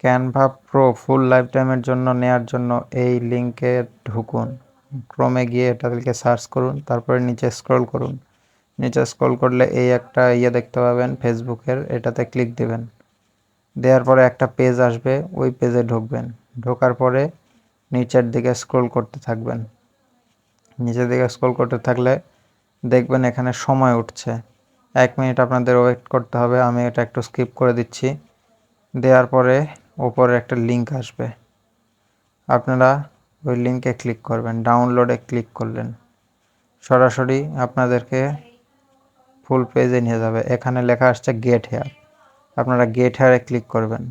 Canva pro ফুল life টাইমের জন্য নেয়ার জন্য এই লিঙ্কে ঢুকুন। ক্রমে গিয়ে এটাকে সার্চ করুন, তারপরে নিচে স্ক্রল করুন। নিচে স্ক্রল করলে এই একটা ইয়ে দেখতে পাবেন ফেসবুকের এটাতে ক্লিক দেবেন। দেওয়ার পরে একটা পেজ আসবে, ওই পেজে ঢুকবেন। ঢোকার পরে নিচের দিকে স্ক্রল করতে থাকবেন। নিচের দিকে স্ক্রল করতে থাকলে দেখবেন এখানে সময় উঠছে। এক মিনিট আপনাদের ওয়েট করতে হবে, আমি এটা একটু স্কিপ করে দিচ্ছি। দেওয়ার পরে ওপরে একটা লিঙ্ক আসবে। আপনারা ওই লিঙ্কে ক্লিক করবেন ডাউনলোডে ক্লিক করলেন। সরাসরি আপনাদেরকে ফুল পেজে নিয়ে যাবে। এখানে লেখা আসছে গেট হেয়ার আপনারা গেট হেয়ারে ক্লিক করবেন।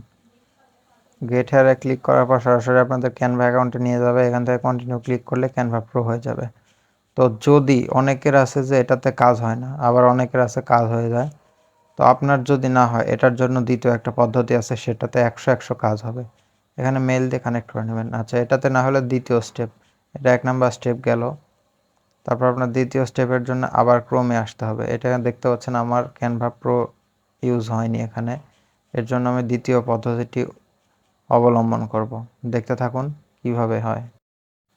গেট হেয়ারে ক্লিক করার পর সরাসরি আপনাদের ক্যানভা অ্যাকাউন্টে নিয়ে যাবে। এখান থেকে কন্টিনিউ ক্লিক করলে ক্যানভা প্রো হয়ে যাবে। তো যদি অনেকের আছে যে এটাতে কাজ হয় না, আবার অনেকের আছে কাজ হয়ে যায় তো আপনার যদি না হয়, এটার জন্য দ্বিতীয় একটা পদ্ধতি আছে, সেটাতে একশো একশো কাজ হবে। এখানে মেল দিয়ে কানেক্ট করে নেবেন। আচ্ছা এটাতে না হলে দ্বিতীয় স্টেপ এটা এক নাম্বার স্টেপ গেল। তারপর আপনার দ্বিতীয় স্টেপের জন্য আবার ক্রোমে আসতে হবে। এটা দেখতে পাচ্ছেন, আমার ক্যানভা প্রো ইউজ হয়নি এখানে। এর জন্য আমি দ্বিতীয় পদ্ধতিটি অবলম্বন করব। দেখতে থাকুন কীভাবে হয়।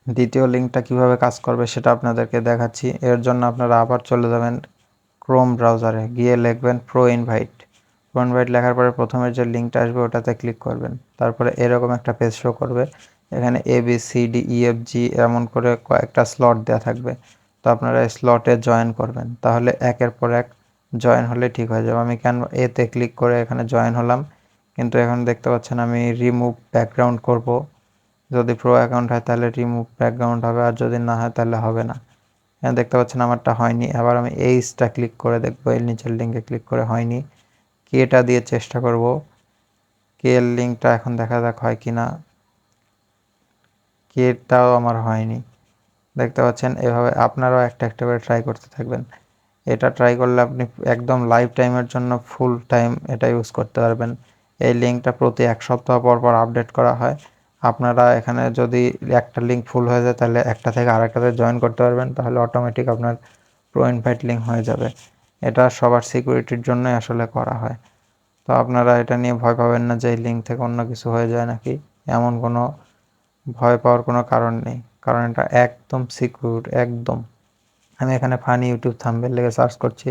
দ্বিতীয় লিঙ্কটা কীভাবে কাজ করবে সেটা আপনাদেরকে দেখাচ্ছি। এর জন্য আপনারা আবার চলে যাবেন ক্রোম ব্রাউজারে গিয়ে লিখবেন প্রো ইনভাইট প্রো ইনভাইট লেখার পরে প্রথমে যে লিঙ্কটা আসবে ওটাতে ক্লিক করবেন। তারপরে এরকম একটা পেজ শো করবে। এখানে A B C D E F G এমন করে কয়েকটা স্লট দেওয়া থাকবে। তো আপনারা স্লটে জয়েন করবেন। তাহলে একের পর এক জয়েন হলে ঠিক হয়ে যাবে। আমি কেন এতে ক্লিক করে এখানে জয়েন হলাম? কিন্তু এখন দেখতে পাচ্ছেন আমি রিমুভ ব্যাকগ্রাউন্ড করব। যদি প্রো অ্যাকাউন্ট হয় তাহলে রিমুভ ব্যাকগ্রাউন্ড হবে। আর যদি না হয় তাহলে হবে না। এখানে দেখতে পাচ্ছেন আমারটা হয়নি। আবার আমি এইচটা ক্লিক করে দেখব। এর নিচের লিঙ্কে ক্লিক করে হয়নি। কেটা দিয়ে চেষ্টা করব। কে এর লিঙ্কটা এখন দেখা যাক হয় কি না। কেটাও আমার হয়নি। দেখতে পাচ্ছেন, এভাবে আপনারাও একটা একটা করে ট্রাই করতে থাকবেন। এটা ট্রাই করলে আপনি একদম লাইফ টাইমের জন্য ফুল টাইম এটা ইউজ করতে পারবেন। এই লিঙ্কটা প্রতি এক সপ্তাহ পর পর আপডেট করা হয়। আপনারা এখানে যদি একটা লিঙ্ক ফুল হয়ে যায়, তাহলে একটা থেকে আরেকটাতে জয়েন করতে পারবেন, তাহলে অটোমেটিক আপনার প্রো ইনভাইট লিঙ্ক হয়ে যাবে। এটা সবার সিকিউরিটির জন্যই আসলে করা হয়। তো আপনারা এটা নিয়ে ভয় পাবেন না যে এই লিঙ্ক থেকে অন্য কিছু হয়ে যায় নাকি, এমন কোনো ভয় পাওয়ার কোনো কারণ নেই, কারণ এটা একদম সিকিউর একদম। আমি এখানে ফানি ইউটিউব থাম্বেল লেগে সার্চ করছি,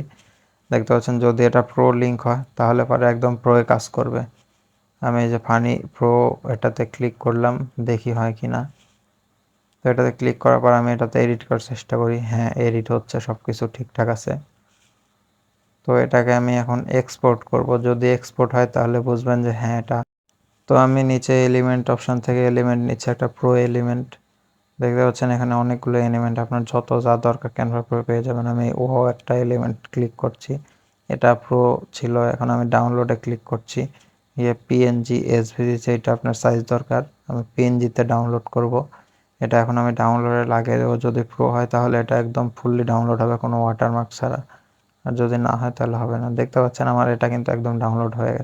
দেখতে পাচ্ছেন যদি এটা প্রো লিঙ্ক হয়, তাহলে পরে একদম প্রোয়ে কাজ করবে। আমি এই যে ফানি প্রো এটাতে ক্লিক করলাম, দেখি হয় কি না তো এটাতে ক্লিক করার পর আমি এটাতে এডিট করার চেষ্টা করি। হ্যাঁ এডিট হচ্ছে সব কিছু ঠিকঠাক আছে। তো এটাকে আমি এখন এক্সপোর্ট করব। যদি এক্সপোর্ট হয়, তাহলে বুঝবেন যে হ্যাঁ এটা তো আমি নিচে এলিমেন্ট অপশান থেকে এলিমেন্ট নিচে একটা প্রো এলিমেন্ট দেখতে পাচ্ছেন, এখানে অনেকগুলো এলিমেন্ট আপনার যত যা দরকার ক্যানভা প্রো পেয়ে যাবেন। আমি ও একটা এলিমেন্ট ক্লিক করছি। এটা প্রো ছিল, এখন আমি ডাউনলোডে ক্লিক করছি। ইয়ে পিএনজি এসভিজি এটা আপনার সাইজ দরকার। আমি পিএনজিতে ডাউনলোড করব। এটা এখন আমি ডাউনলোডে লাগিয়ে দেবো। যদি প্রো হয় তাহলে এটা একদম ফুললি ডাউনলোড হবে, কোনো ওয়াটারমার্ক ছাড়া। আর যদি না হয় তাহলে হবে না। দেখতে পাচ্ছেন আমার এটা কিন্তু একদম ডাউনলোড হয়ে গেছে।